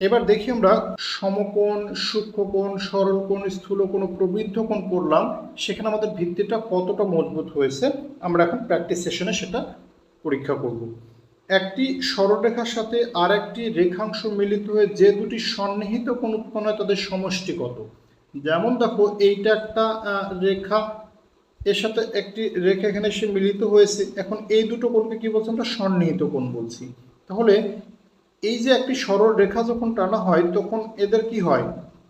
এবার দেখি আমরা সমকোণ, সূক্ষ্মকোণ, সরলকোণ, স্থূলকোণ ও প্রবৃদ্ধ কোণ করলাম। সেখানে আমাদের ভিত্তিটা কতটা মজবুত হয়েছে, আমরা এখন প্র্যাকটিস সেশনে সেটা পরীক্ষা করব। একটি সরলরেখার সাথে আর একটি রেখাংশ মিলিত হয়ে যে দুটি সন্নিহিত কোণ উৎপন্ন হয়, তাদের সমষ্টি কত? যেমন দেখো, এইটা একটা রেখা, এর সাথে একটি রেখা এখানে এসে মিলিত হয়েছে। এখন এই দুটো কোণকে কি বলছি আমরা সন্নিহিত কোণ বলছি। তাহলে এই যে একটি সরল রেখা যখন টানা হয়, তখন এদের কি হয়?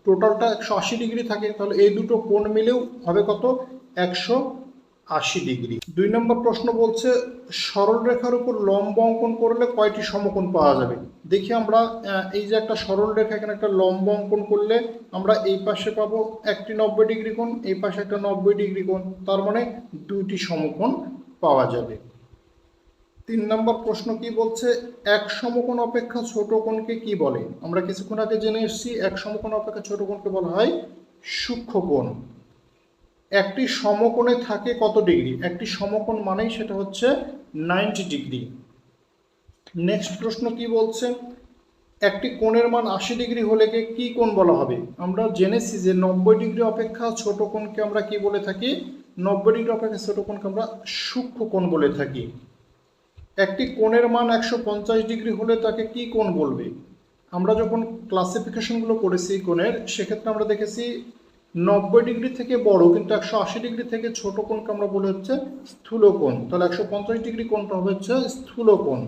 টোটালটা একশো আশি ডিগ্রি থাকে, তাহলে এই দুটো কোণ মিলেও হবে কত? একশো আশি ডিগ্রি। দুই নম্বর প্রশ্ন বলছে, সরল রেখার উপর লম্ব অঙ্কন করলে কয়টি সমকোণ পাওয়া যাবে? দেখি আমরা এই যে একটা সরল রেখা, এখানে একটা লম্ব অঙ্কন করলে আমরা এই পাশে পাবো একটি নব্বই ডিগ্রি কোণ, এই পাশে একটা নব্বই ডিগ্রি কোণ, তার মানে দুইটি সমকোণ পাওয়া যাবে। তিন নম্বর প্রশ্ন কি বলছে, এক সমকোণ অপেক্ষা ছোট কোণকে কি বলে? আমরা কিছুক্ষণ আগে জেনে এসেছি, এক সমকোণ অপেক্ষা ছোট কোণকে বলা হয় সূক্ষ্ম কোণ। একটি সমকোণে থাকে কত ডিগ্রি? একটি সমকোণ মানেই সেটা হচ্ছে নাইনটি ডিগ্রি। নেক্সট প্রশ্ন কি বলছে, একটি কোণের মান আশি ডিগ্রি হলে কে কোণ বলা হবে? আমরা জেনেছি যে নব্বই ডিগ্রি অপেক্ষা ছোট কোণকে আমরা কি বলে থাকি? নব্বই ডিগ্রি অপেক্ষা ছোট কোণকে আমরা সূক্ষ্ম কোণ বলে থাকি। একটি কোণের মান একশো পঞ্চাশ ডিগ্রি হলে তাকে কি কোণ বলবে? আমরা যখন ক্লাসিফিকেশনগুলো করেছি কোণের, সেক্ষেত্রে আমরা দেখেছি নব্বই ডিগ্রি থেকে বড়, কিন্তু একশো আশি ডিগ্রি থেকে ছোট কোণকে আমরা বলে হচ্ছে স্থূল কোণ। তাহলে একশো পঞ্চাশ ডিগ্রি কোণটা হবে হচ্ছে স্থূল কোণ।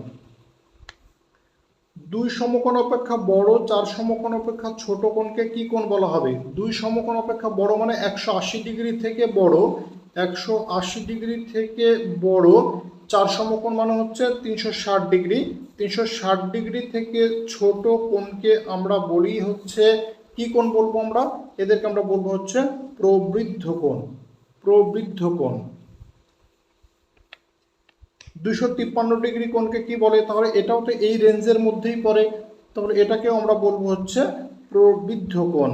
দুই সমকোণ অপেক্ষা বড়, চার সমকোণ অপেক্ষা ছোট কোণকে কি কোণ বলা হবে? দুই সমকোণ অপেক্ষা বড় মানে একশো আশি ডিগ্রি থেকে বড়, একশো আশি ডিগ্রি থেকে বড় চার সমকোণ মানে হচ্ছে তিনশো ষাট ডিগ্রি। তিনশো ষাট ডিগ্রি থেকে ছোট কোণকে আমরা বলি হচ্ছে, কি কোণ বলব আমরা? এদেরকে আমরা বলব হচ্ছে প্রবৃদ্ধ কোণ। প্রবৃদ্ধ কোণ। দুশো তিপ্পান্ন ডিগ্রি কোণকে কি বলে? তাহলে এটাও তো এই রেঞ্জের মধ্যেই পড়ে। তাহলে এটাকেও আমরা বলব হচ্ছে প্রবৃদ্ধ কোণ।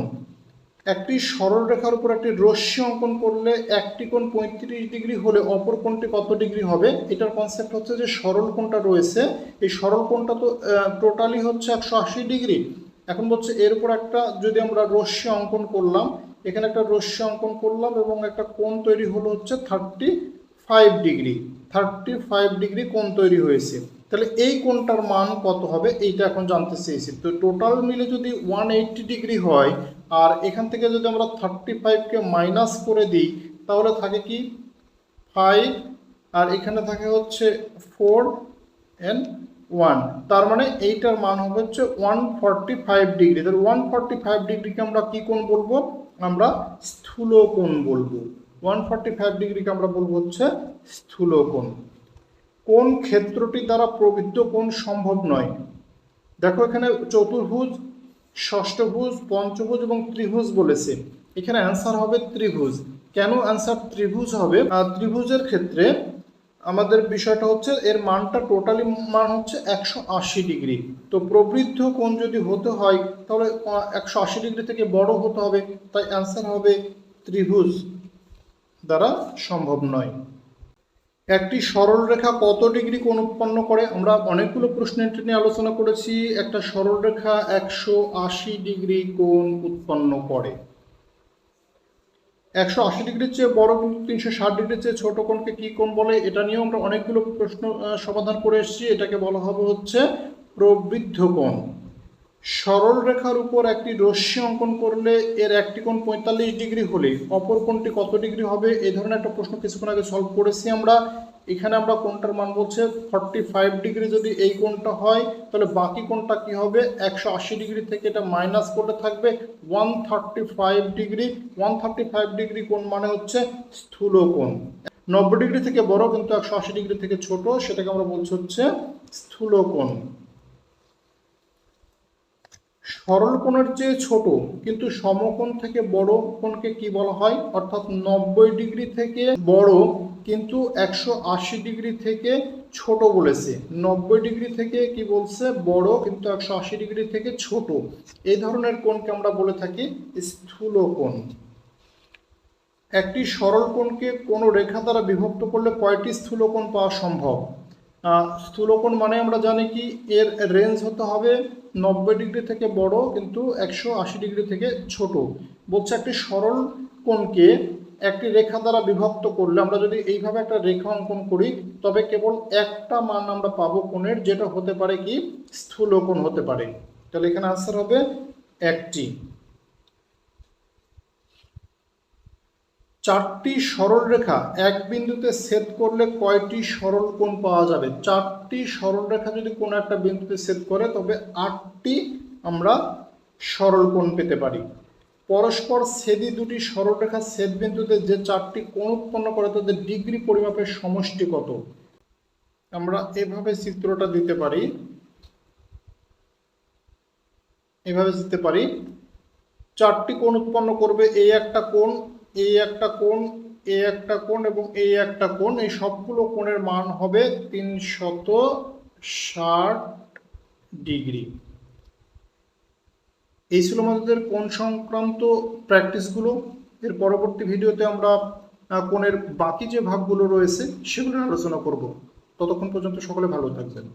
একটি সরল রেখার উপর একটি রশ্মি অঙ্কন করলে একটি কোণ পঁয়ত্রিশ ডিগ্রি হলে অপর কোণটি কত ডিগ্রি হবে? এটার কনসেপ্ট হচ্ছে যে সরল কোণটা রয়েছে, এই সরল কোণটা তো টোটালি হচ্ছে একশো আশি ডিগ্রি। এখন বলছে এর উপর একটা যদি আমরা রশ্মি অঙ্কন করলাম, এখানে একটা রশ্মি অঙ্কন করলাম এবং একটা কোণ তৈরি হলো হচ্ছে thirty five degree. Thirty five degree কোণ তৈরি হয়েছে। তাহলে এই কোণটার মান কত হবে? এইটা এখন জানতে চেয়েছি। তো টোটাল মিলে যদি ওয়ান এইট্টি ডিগ্রি হয় আর এখান থেকে যদি আমরা থার্টি ফাইভকে মাইনাস করে দিই, তাহলে থাকে কি? ফাইভ আর এখানে থাকে হচ্ছে ফোর এন্ড ওয়ান তার মানে এইটার মান হবে হচ্ছে ওয়ান ফর্টি ফাইভ ডিগ্রি তাহলে ওয়ান ফর্টি ফাইভ ডিগ্রিকে আমরা কি কোণ বলব? আমরা স্থূল কোণ বলব। ওয়ান ফর্টি ফাইভ ডিগ্রিকে আমরা বলব হচ্ছে স্থূল কোণ। কোন ক্ষেত্রটি দ্বারা প্রবৃদ্ধ কোণ সম্ভব নয়। দেখো এখানে চতুর্ভুজ ষষ্ঠভুজ, পঞ্চভুজ এবং ত্রিভুজ বলেছে। এখানে অ্যান্সার হবে ত্রিভুজ। কেন অ্যান্সার ত্রিভুজ হবে? ত্রিভুজের ক্ষেত্রে আমাদের বিষয়টা হচ্ছে এর মানটা টোটালি মান হচ্ছে একশো আশি ডিগ্রি। তো প্রবৃদ্ধ কোণ যদি হতে হয়, তাহলে একশো আশি ডিগ্রি থেকে বড় হতে হবে, তাই অ্যান্সার হবে ত্রিভুজ দ্বারা সম্ভব নয়। একটি সরল রেখা কত ডিগ্রি কোণ উৎপন্ন করে? আমরা অনেকগুলো প্রশ্ন এটা নিয়ে আলোচনা করেছি। একটা সরল রেখা একশো আশি ডিগ্রি কোণ উৎপন্ন করে। একশো আশি ডিগ্রির চেয়ে বড় কিন্তু তিনশো ষাট ডিগ্রির চেয়ে ছোট কোণকে কি কোণ বলে? এটা নিয়েও আমরা অনেকগুলো প্রশ্ন সমাধান করে এসেছি। এটাকে বলা হবে হচ্ছে প্রবৃদ্ধ কোণ। সরল রেখার উপর একটি রশ্মি অঙ্কন করলে এর একটি কোণ পঁয়তাল্লিশ ডিগ্রি হলে অপর কোণটি কত ডিগ্রি হবে? এই ধরনের একটা প্রশ্ন কিছুক্ষণ আগে সলভ করেছি আমরা। এখানে আমরা কোণটার মান বলছে ফর্টি ফাইভ ডিগ্রি যদি এই কোণটা হয়, তাহলে বাকি কোণটা কি হবে? একশো আশি ডিগ্রি থেকে এটা মাইনাস করলে থাকবে one thirty five degree. One thirty five degree কোণ মানে হচ্ছে স্থূল কোণ। নব্বই ডিগ্রি থেকে বড় কিন্তু একশো আশি ডিগ্রি থেকে ছোট, সেটাকে আমরা বলছি হচ্ছে স্থূল কোণ। সরল কোণের চেয়ে ছোট, কিন্তু সমকোণ থেকে বড় কোণকে কি বলা হয়? অর্থাৎ নব্বই ডিগ্রি থেকে বড়, কিন্তু একশো আশি ডিগ্রি থেকে ছোট বলেছে। নব্বই ডিগ্রি থেকে কি বলছে? বড়, কিন্তু একশো আশি ডিগ্রি থেকে ছোট। এই ধরনের কোণকে আমরা বলে থাকি স্থূল কোণ। একটি সরল কোণকে কোনো রেখা দ্বারা বিভক্ত করলে কয়টি স্থূল কোণ পাওয়া সম্ভব? স্থূলকোণ মানে আমরা জানি কি, এর রেঞ্জ হতে হবে নব্বই ডিগ্রি থেকে বড় কিন্তু একশো আশি ডিগ্রি থেকে ছোট। বলছে একটি সরল কোণকে একটি রেখা দ্বারা বিভক্ত করলে, আমরা যদি এইভাবে একটা রেখা অঙ্কন করি, তবে কেবল একটা মান আমরা পাবো কোণের, যেটা হতে পারে কি, স্থূলকোণ হতে পারে। তাহলে এখানে আনসার হবে একটি। চারটি সরল রেখা এক বিন্দুতে ছেদ করলে কয়টি সরল কোণ পাওয়া যাবে? চারটি সরল রেখা যদি কোনো একটা বিন্দুতে ছেদ করে, তবে আটটি আমরা সরল কোণ পেতে পারি। পরস্পর ছেদি দুটি সরল রেখা, ছেদ বিন্দুতে যে চারটি কোণ উৎপন্ন করে, তাদের ডিগ্রি পরিমাপের সমষ্টি কত? আমরা এভাবে চিত্রটা দিতে পারি। এভাবে দিতে পারি। চারটি কোণ উৎপন্ন করবে, এই একটা কোণ এই একটা কোণ এই একটা কোণ এবং এই একটা কোণ, এই সবগুলো কোণের মান হবে তিনশত ষাট ডিগ্রি। এই ছিল আমাদের কোণ সংক্রান্ত প্র্যাকটিসগুলো। এর পরবর্তী ভিডিওতে আমরা কোণের বাকি যে ভাগগুলো রয়েছে সেগুলো আলোচনা করব। ততক্ষণ পর্যন্ত সকলে ভালো থাকবেন।